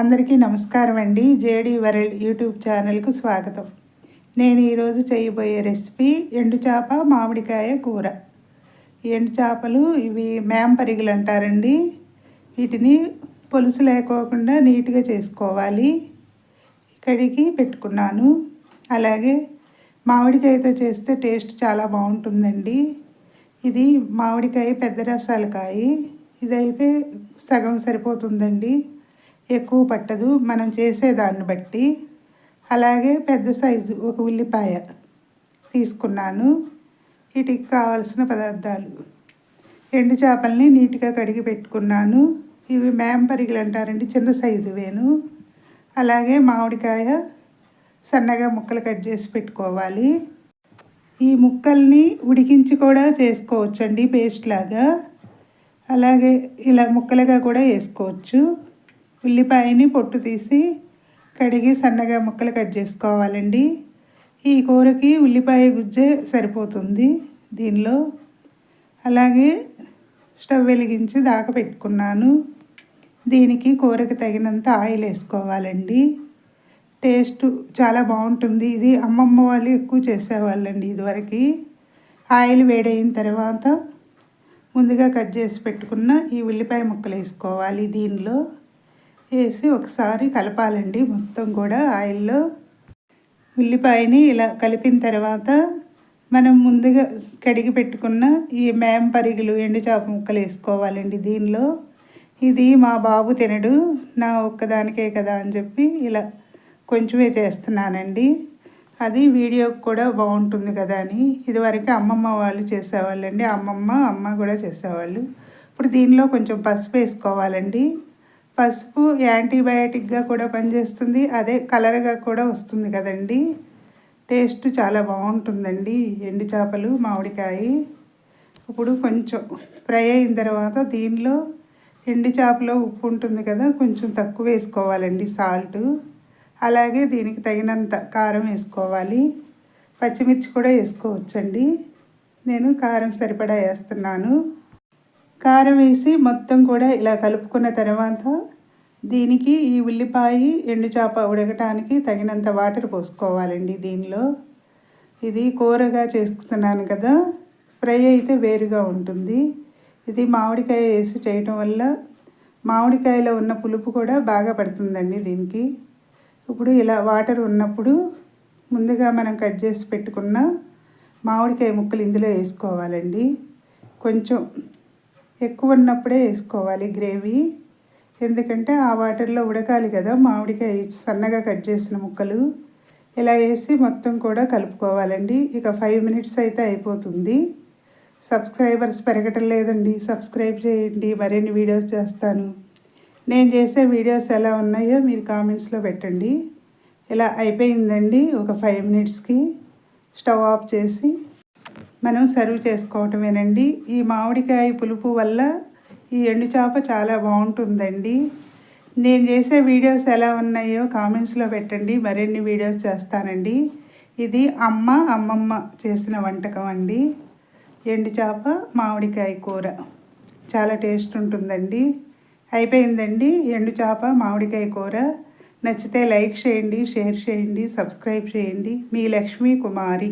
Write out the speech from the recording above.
అందరికీ నమస్కారం అండి. జేడి వరల్డ్ యూట్యూబ్ ఛానల్కు స్వాగతం. నేను ఈరోజు చేయబోయే రెసిపీ ఎండు చేప మామిడికాయ కూర. ఎండు చేపలు ఇవి మేంపరిగలు అంటారండి. వీటిని పులుసు లేకోకుండా నీట్గా చేసుకోవాలి. కడిగి పెట్టుకున్నాను. అలాగే మామిడికాయతో చేస్తే టేస్ట్ చాలా బాగుంటుందండి. ఇది మామిడికాయ పెద్ద రసాలకాయ. ఇదైతే సగం సరిపోతుందండి. ఎక్కువ పట్టదు. మనం చేసేదాన్ని బట్టి. అలాగే పెద్ద సైజు ఒక ఉల్లిపాయ తీసుకున్నాను. వీటికి కావలసిన పదార్థాలు. ఎండు చేపల్ని నీట్గా కడిగి పెట్టుకున్నాను. ఇవి మేంపరిగలు అంటారండి చిన్న సైజు వేను అలాగే మామిడికాయ సన్నగా ముక్కలు కట్ చేసి పెట్టుకోవాలి. ఈ ముక్కల్ని ఉడికించి కూడా చేసుకోవచ్చండి పేస్ట్ లాగా. అలాగే ఇలా ముక్కలుగా కూడా వేసుకోవచ్చు. ఉల్లిపాయని పొట్టు తీసి కడిగి సన్నగా ముక్కలు కట్ చేసుకోవాలండి. ఈ కూరకి ఉల్లిపాయ గుజ్జే సరిపోతుంది దీనిలో. అలాగే స్టవ్ వెలిగించి దాకా పెట్టుకున్నాను. దీనికి కూరకి తగినంత ఆయిల్ వేసుకోవాలండి. టేస్ట్ చాలా బాగుంటుంది. ఇది అమ్మమ్మ వాళ్ళు ఎక్కువ చేసేవాళ్ళండి ఇదివరకు. ఆయిల్ వేడైన తర్వాత ముందుగా కట్ చేసి పెట్టుకున్న ఈ ఉల్లిపాయ ముక్కలు వేసుకోవాలి దీనిలో. వేసి ఒకసారి కలపాలండి. మొత్తం కూడా ఆయిల్లో ఉల్లిపాయని ఇలా కలిపిన తర్వాత మనం ముందుగా కడిగి పెట్టుకున్న ఈ మేం పరిగులు ఎండు చేప ముక్కలు వేసుకోవాలండి దీనిలో. ఇది మా బాబు తినడు నా ఒక్కదానికే కదా అని చెప్పి ఇలా కొంచెమే చేస్తున్నానండి. అది వీడియోకి కూడా బాగుంటుంది కదా అని. ఇదివరకు అమ్మమ్మ వాళ్ళు చేసేవాళ్ళండి. అమ్మమ్మ అమ్మ కూడా చేసేవాళ్ళు. ఇప్పుడు దీనిలో కొంచెం పసుపు వేసుకోవాలండి. పసుపు యాంటీబయాటిక్గా కూడా పనిచేస్తుంది. అదే కలర్గా కూడా వస్తుంది కదండి. టేస్ట్ చాలా బాగుంటుందండి ఎండు చేపలు మామిడికాయ. ఇప్పుడు కొంచెం ఫ్రై అయిన తర్వాత దీనిలో ఎండు చేపలో ఉప్పు ఉంటుంది కదా కొంచెం తక్కువ వేసుకోవాలండి సాల్ట్. అలాగే దీనికి తగినంత కారం వేసుకోవాలి. పచ్చిమిర్చి కూడా వేసుకోవచ్చండి. నేను కారం సరిపడా వేస్తున్నాను. కారం వేసి మొత్తం కూడా ఇలా కలుపుకున్న తర్వాత దీనికి ఈ ఉల్లిపాయ ఎండు చేప ఉడకటానికి తగినంత వాటర్ పోసుకోవాలండి దీనిలో. ఇది కూరగా చేసుకున్నాను కదా ఫ్రై అయితే వేరుగా ఉంటుంది. ఇది మామిడికాయ వేసి చేయటం వల్ల మామిడికాయలో ఉన్న పులుపు కూడా బాగా పడుతుందండి దీనికి. ఇప్పుడు ఇలా వాటర్ ఉన్నప్పుడు ముందుగా మనం కట్ చేసి పెట్టుకున్న మామిడికాయ ముక్కలు ఇందులో వేసుకోవాలండి. కొంచెం ఎక్కువ ఉన్నప్పుడే వేసుకోవాలి గ్రేవీ. ఎందుకంటే ఆ వాటర్లో ఉడకాలి కదా మామిడికాయ సన్నగా కట్ చేసిన ముక్కలు. ఇలా వేసి మొత్తం కూడా కలుపుకోవాలండి. ఇక ఫైవ్ మినిట్స్ అయితే అయిపోతుంది. సబ్స్క్రైబర్స్ పెరగటం లేదండి. సబ్స్క్రైబ్ చేయండి. మరిన్ని వీడియోస్ చేస్తాను. నేను చేసే వీడియోస్ ఎలా ఉన్నాయో మీరు కామెంట్స్లో పెట్టండి. ఇలా అయిపోయిందండి ఒక ఫైవ్ మినిట్స్కి. స్టవ్ ఆఫ్ చేసి మనం సర్వ్ చేసుకోవటమేనండి. ఈ మామిడికాయ పులుపు వల్ల ఈ ఎండు చేప చాలా బాగుంటుందండి. నేను చేసే వీడియోస్ ఎలా ఉన్నాయో కామెంట్స్లో పెట్టండి. మరిన్ని వీడియోస్ చేస్తానండి. ఇది అమ్మ అమ్మమ్మ చేసిన వంటకం అండి. ఎండు చేప మామిడికాయ కూర. చాలా టేస్ట్ ఉంటుందండి. అయిపోయిందండి ఎండు చేప మామిడికాయ కూర. నచ్చితే లైక్ చేయండి షేర్ చేయండి సబ్స్క్రైబ్ చేయండి. మీ లక్ష్మీ కుమారి.